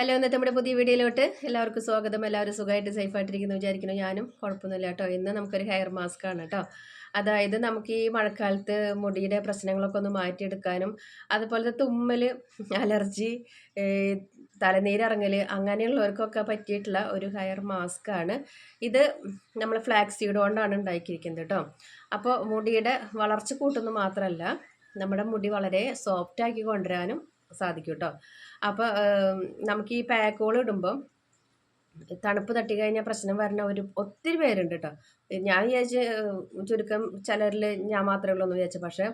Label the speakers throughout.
Speaker 1: Hello ഇന്നത്തെ നമ്മുടെ പുതിയ വീഡിയോയിലോട്ട് എല്ലാവർക്കും സ്വാഗതം. എല്ലാവരും സുഖമായിട്ട് സേഫായിട്ടിരിക്കുന്നു വിചാരിക്കുന്നു. ഞാനും കുഴപ്പമൊന്നുമില്ല കേട്ടോ. ഇന്ന് നമുക്കൊരു ഹെയർ മാസ്ക് ആണ് കേട്ടോ. അതായത് നമുക്ക് ഈ മഴക്കാലത്ത് മുടിയുടെ പ്രശ്നങ്ങളൊക്കെ ഒന്ന് മാറ്റിയെടുക്കാനും അതുപോലത്തെ തുമ്മൽ അലർജി തലനീരിറങ്ങൽ അങ്ങനെയുള്ളവർക്കൊക്കെ പറ്റിയിട്ടുള്ള ഒരു ഹെയർ മാസ്ക് ആണ്. ഇത് നമ്മൾ ഫ്ലാക്സ് സീഡ് കൊണ്ടാണ് ഉണ്ടാക്കിയിരിക്കുന്നത് കേട്ടോ. അപ്പോൾ മുടിയുടെ വളർച്ച കൂട്ടുന്നു മാത്രമല്ല നമ്മുടെ മുടി വളരെ സോഫ്റ്റാക്കി കൊണ്ടുവരാനും സാധിക്കും കേട്ടോ അപ്പോൾ നമുക്ക് ഈ പാക്കോൾ ഇടുമ്പം തണുപ്പ് തട്ടി കഴിഞ്ഞാൽ പ്രശ്നം വരുന്ന ഒരു ഒത്തിരി പേരുണ്ട് കേട്ടോ ഞാൻ വിചാരിച്ച് ചുരുക്കം ചിലരിൽ ഞാൻ മാത്രമേ ഉള്ളൂ എന്ന് വിചാരിച്ചു. പക്ഷേ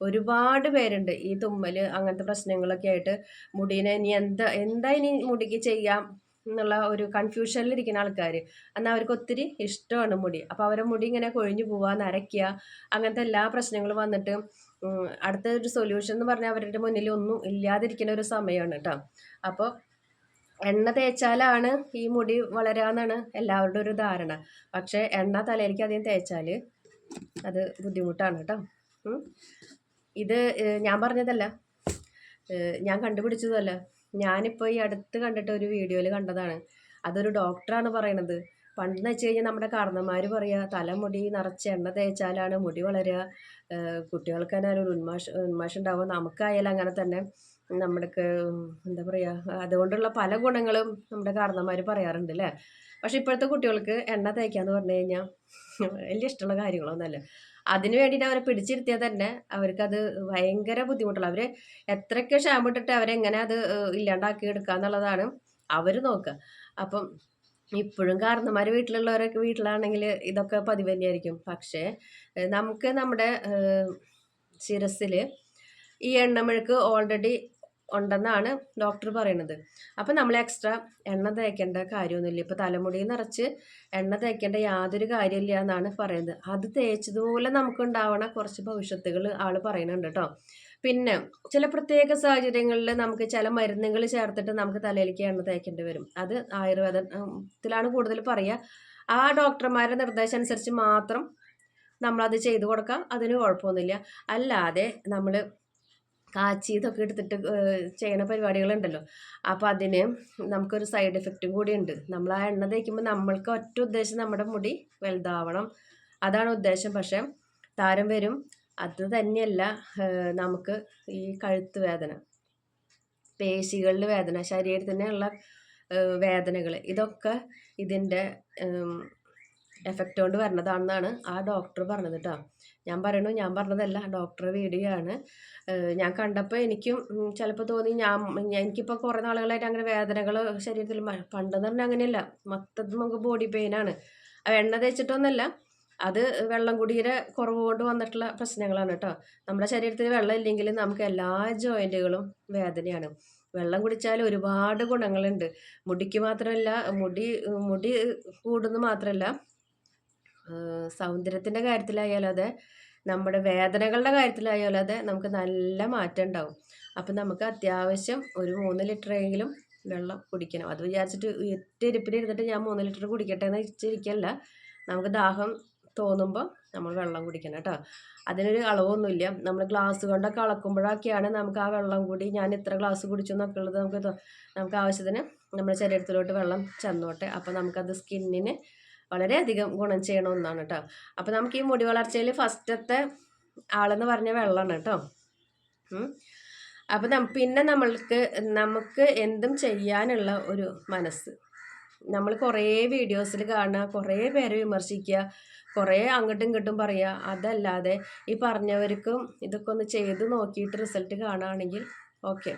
Speaker 1: ഒരുപാട് പേരുണ്ട് ഈ തുമ്മൽ അങ്ങനത്തെ പ്രശ്നങ്ങളൊക്കെ ആയിട്ട് മുടീനെ ഇനി എന്താ എന്താ ഇനി മുടിക്ക് ചെയ്യാം എന്നുള്ള ഒരു കൺഫ്യൂഷനിലിരിക്കുന്ന ആൾക്കാർ എന്നാൽ അവർക്ക് ഒത്തിരി ഇഷ്ടമാണ് മുടി. അപ്പോൾ അവരുടെ മുടി ഇങ്ങനെ കൊഴിഞ്ഞു പോവുക നരയ്ക്കുക അങ്ങനത്തെ എല്ലാ പ്രശ്നങ്ങളും വന്നിട്ട് അടുത്ത ഒരു സൊല്യൂഷൻ എന്ന് പറഞ്ഞാൽ അവരുടെ മുന്നിൽ ഒന്നും ഇല്ലാതിരിക്കുന്ന ഒരു സമയമാണ് കേട്ടോ അപ്പോൾ എണ്ണ തേച്ചാലാണ് ഈ മുടി വളരാന്നാണ് എല്ലാവരുടെ ഒരു ധാരണ. പക്ഷേ എണ്ണ തലയിലേക്ക് അധികം തേച്ചാൽ അത് ബുദ്ധിമുട്ടാണ് കേട്ടോ ഇത് ഞാൻ പറഞ്ഞതല്ല. ഞാൻ കണ്ടുപിടിച്ചതല്ല. ഞാനിപ്പോൾ ഈ അടുത്ത് കണ്ടിട്ട് ഒരു വീഡിയോയിൽ കണ്ടതാണ്. അതൊരു ഡോക്ടറാണ് പറയണത്. പണ്ടെന്ന് വെച്ച് കഴിഞ്ഞാൽ നമ്മുടെ കാരണന്മാർ പറയുക തലമുടി നിറച്ച് എണ്ണ തേച്ചാലാണ് മുടി വളരുക കുട്ടികൾക്ക് തന്നെ ഒരു ഉന്മാഷ ഉന്മാഷം ഉണ്ടാവും നമുക്കായാലും അങ്ങനെ തന്നെ നമ്മുടെ എന്താ പറയുക അതുകൊണ്ടുള്ള പല ഗുണങ്ങളും നമ്മുടെ കാരണന്മാർ പറയാറുണ്ട് അല്ലേ പക്ഷെ ഇപ്പോഴത്തെ കുട്ടികൾക്ക് എണ്ണ തേക്കാന്ന് പറഞ്ഞു കഴിഞ്ഞാൽ വലിയ ഇഷ്ടമുള്ള കാര്യങ്ങളൊന്നുമല്ല. അതിന് വേണ്ടിയിട്ട് അവരെ പിടിച്ചിരുത്തിയാൽ തന്നെ അവർക്കത് ഭയങ്കര ബുദ്ധിമുട്ടുള്ള അവർ എത്രയൊക്കെ ഷാമ്പിട്ടിട്ട് അവരെങ്ങനെ അത് ഇല്ലാണ്ടാക്കി എടുക്കുക എന്നുള്ളതാണ് അവർ നോക്കുക അപ്പം ഇപ്പോഴും കാരണന്മാർ വീട്ടിലുള്ളവരൊക്കെ വീട്ടിലാണെങ്കിൽ ഇതൊക്കെ പതിവ് തന്നെയായിരിക്കും പക്ഷേ നമുക്ക് നമ്മുടെ ശിരസിൽ ഈ എണ്ണമെഴുക്ക് ഓൾറെഡി ഉണ്ടെന്നാണ് ഡോക്ടർ പറയണത്. അപ്പം നമ്മൾ എക്സ്ട്രാ എണ്ണ തേക്കേണ്ട കാര്യമൊന്നുമില്ല. ഇപ്പോൾ തലമുടി നിറച്ച് എണ്ണ തേക്കേണ്ട യാതൊരു കാര്യമില്ല എന്നാണ് പറയുന്നത്. അത് തേച്ചതുപോലെ നമുക്ക് ഉണ്ടാവണ കുറച്ച് ഭവിഷ്യത്തുകൾ ആൾ പറയുന്നുണ്ട് കേട്ടോ പിന്നെ ചില പ്രത്യേക സാഹചര്യങ്ങളിൽ നമുക്ക് ചില മരുന്നുകൾ ചേർത്തിട്ട് നമുക്ക് തലയിലേക്ക് എണ്ണ തേക്കേണ്ടി വരും. അത് ആയുർവേദത്തിലാണ് കൂടുതൽ പറയുക ആ ഡോക്ടർമാരുടെ നിർദ്ദേശം അനുസരിച്ച് മാത്രം നമ്മളത് ചെയ്തു കൊടുക്കാം. അതിന് കുഴപ്പമൊന്നുമില്ല. അല്ലാതെ നമ്മൾ കാച്ചി ഇതൊക്കെ എടുത്തിട്ട് ചെയ്യണ പരിപാടികളുണ്ടല്ലോ. അപ്പോൾ അതിന് നമുക്കൊരു സൈഡ് എഫക്റ്റും കൂടി ഉണ്ട്. നമ്മൾ ആ എണ്ണ തേക്കുമ്പോൾ നമ്മൾക്ക് ഒറ്റ ഉദ്ദേശം നമ്മുടെ മുടി വലുതാവണം. അതാണ് ഉദ്ദേശം. പക്ഷേ താരം വരും അത് തന്നെയല്ല നമുക്ക് ഈ കഴുത്ത് വേദന പേശികളിൽ വേദന ശരീരത്തിനുള്ള വേദനകൾ ഇതൊക്കെ ഇതിന്റെ എഫക്റ്റ് കൊണ്ട് വരുന്നതാണെന്നാണ് ആ ഡോക്ടർ പറഞ്ഞത് കേട്ടോ ഞാൻ പറയണു ഞാൻ പറഞ്ഞതല്ല ഡോക്ടർ വീഡിയോ ആണ്. ഞാൻ കണ്ടപ്പോൾ എനിക്കും ചിലപ്പോൾ തോന്നി ഞാൻ എനിക്കിപ്പോൾ കുറേ നാളുകളായിട്ട് അങ്ങനെ വേദനകൾ ശരീരത്തിൽ പണ്ടെന്ന് പറഞ്ഞാൽ അങ്ങനെയല്ല മൊത്തത്തിൽ നമുക്ക് ബോഡി പെയിനാണ് എണ്ണ തേച്ചിട്ടൊന്നുമല്ല അത് വെള്ളം കുടിയുടെ കുറവ് കൊണ്ട് വന്നിട്ടുള്ള പ്രശ്നങ്ങളാണ് കേട്ടോ. നമ്മുടെ ശരീരത്തിൽ വെള്ളം ഇല്ലെങ്കിൽ നമുക്ക് എല്ലാ ജോയിന്റുകളും വേദനയാണ്. വെള്ളം കുടിച്ചാൽ ഒരുപാട് ഗുണങ്ങളുണ്ട്. മുടിക്ക് മാത്രമല്ല മുടി മുടി കൂടുന്നു മാത്രമല്ല സൗന്ദര്യത്തിന്റെ കാര്യത്തിലായാലും അതെ നമ്മുടെ വേദനകളുടെ കാര്യത്തിലായാലും അതെ നമുക്ക് നല്ല മാറ്റം ഉണ്ടാവും. അപ്പം നമുക്ക് അത്യാവശ്യം ഒരു മൂന്ന് ലിറ്ററെങ്കിലും വെള്ളം കുടിക്കണം. അത് വിചാരിച്ചിട്ട് ഒറ്റ ഇരുന്നിട്ട് ഞാൻ മൂന്ന് ലിറ്റർ കുടിക്കട്ടെ എന്ന് വെച്ചിരിക്കല്ല നമുക്ക് ദാഹം തോന്നുമ്പോൾ നമ്മൾ വെള്ളം കുടിക്കണം കേട്ടോ. അതിനൊരു അളവൊന്നുമില്ല. നമ്മൾ ഗ്ലാസ് കൊണ്ടൊക്കെ അളക്കുമ്പോഴൊക്കെയാണ് നമുക്ക് ആ വെള്ളം കൂടി ഞാൻ ഇത്ര ഗ്ലാസ് കുടിച്ചു എന്നൊക്കെ ഉള്ളത് നമുക്ക് നമുക്ക് ആവശ്യത്തിന് നമ്മുടെ ശരീരത്തിലോട്ട് വെള്ളം ചെന്നോട്ടെ. അപ്പോൾ നമുക്കത് സ്കിന്നിന് വളരെയധികം ഗുണം ചെയ്യണ ഒന്നാണ് കേട്ടോ. അപ്പോൾ നമുക്ക് ഈ മുടി വളർച്ചയിൽ ഫസ്റ്റത്തെ ആളെന്ന് പറഞ്ഞ വെള്ളമാണ് കേട്ടോ. അപ്പം പിന്നെ നമ്മൾക്ക് നമുക്ക് എന്തും ചെയ്യാനുള്ള ഒരു മനസ്സ്. നമ്മൾ കുറേ വീഡിയോസിൽ കാണുക കുറേ പേരെ വിമർശിക്കുക കുറേ അങ്ങോട്ടും ഇങ്ങോട്ടും പറയുക അതല്ലാതെ ഈ പറഞ്ഞവർക്കും ഇതൊക്കെ ഒന്ന് ചെയ്ത് നോക്കിയിട്ട് റിസൾട്ട് കാണുകയാണെങ്കിൽ ഓക്കെ.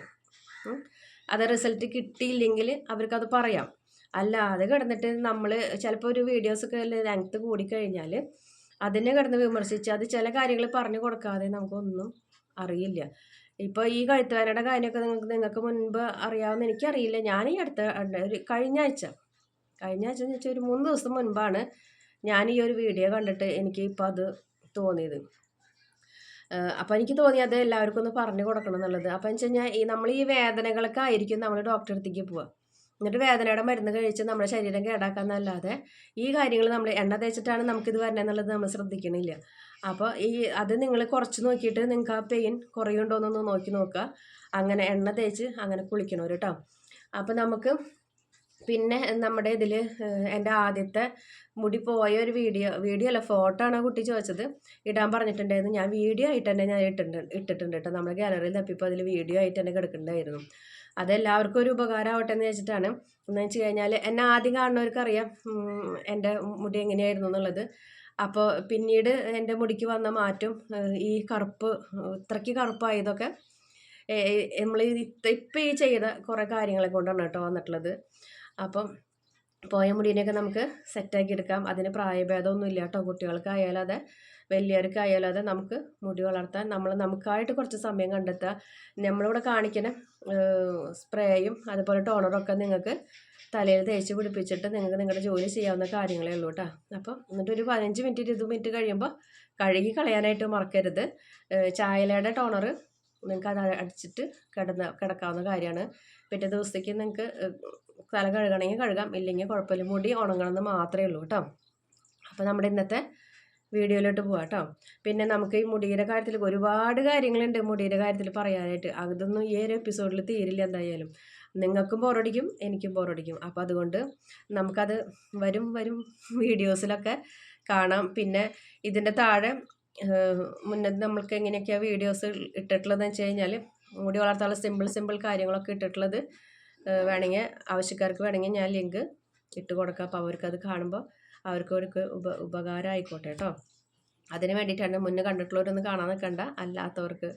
Speaker 1: അത് റിസൾട്ട് കിട്ടിയില്ലെങ്കിൽ അവർക്കത് പറയാം. അല്ലാതെ കിടന്നിട്ട് നമ്മൾ ചിലപ്പോൾ ഒരു വീഡിയോസൊക്കെ ലെങ്ത്ത് കൂടിക്കഴിഞ്ഞാൽ അതിനെ കിടന്ന് വിമർശിച്ച് അത് ചില കാര്യങ്ങൾ പറഞ്ഞു കൊടുക്കാതെ നമുക്കൊന്നും അറിയില്ല. ഇപ്പോൾ ഈ കഴുത്തുവേനയുടെ കാര്യമൊക്കെ നിങ്ങൾക്ക് നിങ്ങൾക്ക് മുൻപ് അറിയാവുന്ന എനിക്കറിയില്ല. ഞാൻ ഈ അടുത്ത ഒരു കഴിഞ്ഞ ആഴ്ച കഴിഞ്ഞ ആഴ്ച എന്ന് വെച്ചാൽ ഒരു മൂന്ന് ദിവസം മുൻപാണ് ഞാൻ ഈ ഒരു വീഡിയോ കണ്ടിട്ട് എനിക്ക് ഇപ്പോൾ അത് തോന്നിയത്. അപ്പോൾ എനിക്ക് തോന്നി അത് എല്ലാവർക്കും ഒന്ന് പറഞ്ഞു കൊടുക്കണം എന്നുള്ളത്. അപ്പോൾ എന്ന് വെച്ച് കഴിഞ്ഞാൽ ഈ നമ്മൾ ഈ വേദനകളൊക്കെ ആയിരിക്കും നമ്മൾ ഡോക്ടറെ അടുത്തേക്ക് പോവുക എന്നിട്ട് വേദനയുടെ മരുന്ന് കഴിച്ച് നമ്മുടെ ശരീരം കേടാക്കാന്നല്ലാതെ ഈ കാര്യങ്ങൾ നമ്മൾ എണ്ണ തേച്ചിട്ടാണ് നമുക്കിത് വരണമെന്നുള്ളത് നമ്മൾ ശ്രദ്ധിക്കണില്ല. അപ്പോൾ ഈ അത് നിങ്ങൾ കുറച്ച് നോക്കിയിട്ട് നിങ്ങൾക്ക് ആ പെയിൻ കുറയുണ്ടോ എന്നൊന്ന് നോക്കി നോക്കുക. അങ്ങനെ എണ്ണ തേച്ച് അങ്ങനെ കുളിക്കണം കേട്ടോ. അപ്പോൾ നമുക്ക് പിന്നെ നമ്മുടെ ഇതിൽ എന്റെ ആദ്യത്തെ മുടി പോയ ഒരു വീഡിയോ വീഡിയോ അല്ല ഫോട്ടോ ആണ് കുട്ടി ചോദിച്ചത്? ഇടാൻ പറഞ്ഞിട്ടുണ്ടായിരുന്നു. ഞാൻ വീഡിയോ ആയിട്ട് തന്നെ ഞാൻ ഇട്ടിട്ടുണ്ട് ഇട്ടിട്ടുണ്ട് കേട്ടോ നമ്മുടെ ഗാലറിയിൽ തപ്പിപ്പോൾ അതിൽ വീഡിയോ ആയിട്ട് തന്നെ കിടക്കുന്നുണ്ടായിരുന്നു. അതെല്ലാവർക്കും ഒരു ഉപകാരമാവട്ടെ എന്ന് വെച്ചിട്ടാണ് എന്ന് വെച്ച് കഴിഞ്ഞാൽ എന്നെ ആദ്യം കാണുന്നവർക്ക് അറിയാം എന്റെ മുടി എങ്ങനെയായിരുന്നു എന്നുള്ളത്. അപ്പോൾ പിന്നീട് എന്റെ മുടിക്ക് വന്ന മാറ്റം ഈ കറുപ്പ് ഇത്രയ്ക്ക് കറുപ്പായതൊക്കെ നമ്മൾ ഇപ്പം ഈ ചെയ്ത കുറേ കാര്യങ്ങളെ കൊണ്ടാണ് കേട്ടോ വന്നിട്ടുള്ളത്. അപ്പം പോയ മുടീനെയൊക്കെ നമുക്ക് സെറ്റാക്കി എടുക്കാം അതിന് പ്രായഭേദമൊന്നും ഇല്ല കേട്ടോ കുട്ടികൾക്കായാലും അതെ. വലിയവർക്കായാലും അതെ നമുക്ക് മുടി വളർത്താൻ. നമ്മൾ നമുക്കായിട്ട് കുറച്ച് സമയം കണ്ടെത്തുക. നമ്മളിവിടെ കാണിക്കുന്ന സ്പ്രേയും അതുപോലെ ടോണറൊക്കെ നിങ്ങൾക്ക് തലയിൽ തേച്ച് പിടിപ്പിച്ചിട്ട് നിങ്ങൾക്ക് നിങ്ങളുടെ ജോലി ചെയ്യാവുന്ന കാര്യങ്ങളേ ഉള്ളൂ കേട്ടോ. അപ്പം എന്നിട്ട് ഒരു പതിനഞ്ച് മിനിറ്റ് ഇരുപത് മിനിറ്റ് കഴിയുമ്പോൾ കഴുകി കളയാനായിട്ട് മറക്കരുത്. ചായലയുടെ ടോണർ നിങ്ങൾക്ക് അത് അടിച്ചിട്ട് കിടന്ന കിടക്കാവുന്ന കാര്യമാണ്. പിറ്റേ ദിവസത്തേക്ക് നിങ്ങൾക്ക് തല കഴുകണമെങ്കിൽ കഴുകാം. ഇല്ലെങ്കിൽ കുഴപ്പമില്ല. മുടി ഉണങ്ങണമെന്ന് മാത്രമേ ഉള്ളൂ കേട്ടോ. അപ്പോൾ നമ്മുടെ ഇന്നത്തെ വീഡിയോയിലോട്ട് പോവാം കേട്ടോ. പിന്നെ നമുക്ക് ഈ മുടിയുടെ കാര്യത്തിൽ ഒരുപാട് കാര്യങ്ങളുണ്ട് മുടിയുടെ കാര്യത്തിൽ പറയാനായിട്ട്. അതൊന്നും ഈ ഒരു എപ്പിസോഡിൽ തീരില്ല എന്തായാലും. നിങ്ങൾക്കും ബോറടിക്കും എനിക്കും ബോറടിക്കും അപ്പോൾ അതുകൊണ്ട് നമുക്കത് വരും വരും വീഡിയോസിലൊക്കെ കാണാം. പിന്നെ ഇതിന്റെ താഴെ മുന്നേ നമ്മൾക്ക് എങ്ങനെയൊക്കെയാണ് വീഡിയോസ് ഇട്ടിട്ടുള്ളതെന്ന് വെച്ച് കഴിഞ്ഞാൽ മുടി വളർത്താനുള്ള സിമ്പിൾ സിമ്പിൾ കാര്യങ്ങളൊക്കെ ഇട്ടിട്ടുള്ളത് വേണമെങ്കിൽ ആവശ്യക്കാർക്ക് വേണമെങ്കിൽ ഞാൻ ലിങ്ക് ഇട്ട് കൊടുക്കാം. അപ്പോൾ അവർക്കത് കാണുമ്പോൾ അവർക്ക് ഒരു ഉപ ഉപകാരം ആയിക്കോട്ടെ കേട്ടോ. അതിന് വേണ്ടിയിട്ടാണ് മുന്നേ കണ്ടിട്ടുള്ളവരൊന്നും കാണാൻ നിൽക്കണ്ട. അല്ലാത്തവർക്ക്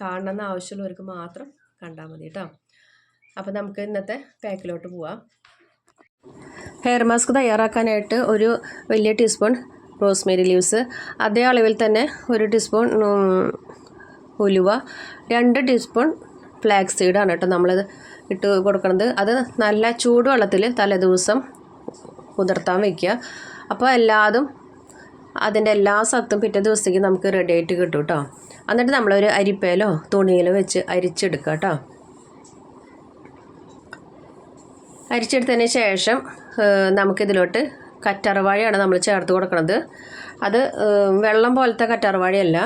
Speaker 1: കാണണമെന്ന് ആവശ്യമുള്ളവർക്ക് മാത്രം കണ്ടാൽ മതി കേട്ടോ. അപ്പോൾ നമുക്ക് ഇന്നത്തെ പാക്കിലോട്ട് പോവാം. ഹെയർ മാസ്ക് തയ്യാറാക്കാനായിട്ട് ഒരു വലിയ ടീസ്പൂൺ റോസ്മേരി ലീവ്സ് അതേ അളവിൽ തന്നെ ഒരു ടീസ്പൂൺ ഉലുവ രണ്ട് ടീസ്പൂൺ ഫ്ലാക്സ് സീഡാണ് കേട്ടോ നമ്മളത് ഇട്ട് കൊടുക്കുന്നത് അത് നല്ല ചൂടുവെള്ളത്തിൽ തലേദിവസം കുതിർത്താൻ വയ്ക്കുക അപ്പോൾ എല്ലാതും അതിന്റെ എല്ലാ സത്തും പിറ്റേ ദിവസത്തേക്ക് നമുക്ക് റെഡി ആയിട്ട് കിട്ടും കേട്ടോ. എന്നിട്ട് നമ്മളൊരു അരിപ്പയിലോ തുണിയിലോ വെച്ച് അരിച്ചെടുക്കുക കേട്ടോ. അരിച്ചെടുത്തതിന് ശേഷം നമുക്കിതിലോട്ട് കറ്ററവാഴയാണ് നമ്മൾ ചേർത്ത് കൊടുക്കുന്നത് അത് വെള്ളം പോലത്തെ കറ്ററവാഴയല്ല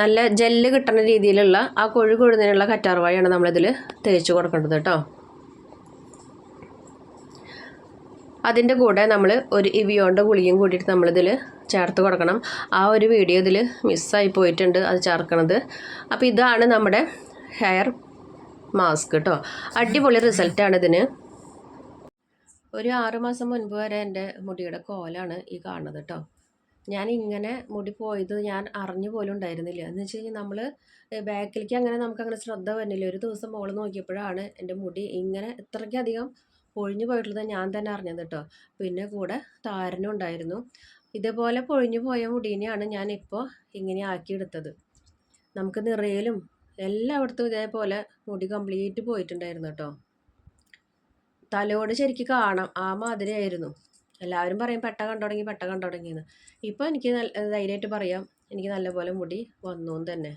Speaker 1: നല്ല ജെല്ല് കിട്ടുന്ന രീതിയിലുള്ള ആ കൊഴു കൊഴുന്നതിനുള്ള കറ്റാർവാഴയാണ് നമ്മളിതിൽ തേച്ച് കൊടുക്കേണ്ടത് കേട്ടോ. അതിന്റെ കൂടെ നമ്മൾ ഒരു ഇവിയോണ്ട ഗുളിയും കൂടിയിട്ട് നമ്മളിതിൽ ചേർത്ത് കൊടുക്കണം. ആ ഒരു വീഡിയോ ഇതിൽ മിസ്സായി പോയിട്ടുണ്ട് അത് ചേർക്കണത്. അപ്പോൾ ഇതാണ് നമ്മുടെ ഹെയർ മാസ്ക് കേട്ടോ. അടിപൊളി റിസൾട്ടാണ് ഇതിന്. ഒരു ആറുമാസം മുൻപ് വരെ എന്റെ മുടിയുടെ കോലാണ് ഈ കാണുന്നത് കേട്ടോ. ഞാൻ ഇങ്ങനെ മുടി പോയത് ഞാൻ അറിഞ്ഞു പോലും ഉണ്ടായിരുന്നില്ല. എന്ന് വെച്ച് കഴിഞ്ഞാൽ നമ്മൾ ബാക്കിലേക്ക് അങ്ങനെ നമുക്ക് അങ്ങനെ ശ്രദ്ധ വരുന്നില്ല ഒരു ദിവസം മോൾ നോക്കിയപ്പോഴാണ് എന്റെ മുടി ഇങ്ങനെ ഇത്രയ്ക്കധികം പൊഴിഞ്ഞു പോയിട്ടുള്ളത് ഞാൻ തന്നെ അറിഞ്ഞത് കേട്ടോ. പിന്നെ കൂടെ താരനും ഉണ്ടായിരുന്നു. ഇതേപോലെ പൊഴിഞ്ഞു പോയ മുടീനെയാണ് ഞാൻ ഇപ്പോൾ ഇങ്ങനെ ആക്കിയെടുത്തത്. നമുക്ക് നിറയിലും എല്ലായിടത്തും ഇതേപോലെ മുടി കംപ്ലീറ്റ് പോയിട്ടുണ്ടായിരുന്നു കേട്ടോ. തലയോട് ശരിക്കും കാണാം. ആ മാതിരിയായിരുന്നു. എല്ലാവരും പറയും പെട്ട കണ്ടുടങ്ങി പെട്ട കണ്ടുടങ്ങിയെന്ന് ഇപ്പോൾ എനിക്ക് നല്ല ധൈര്യമായിട്ട് പറയാം എനിക്ക് നല്ലപോലെ മുടി വന്നു തന്നെ.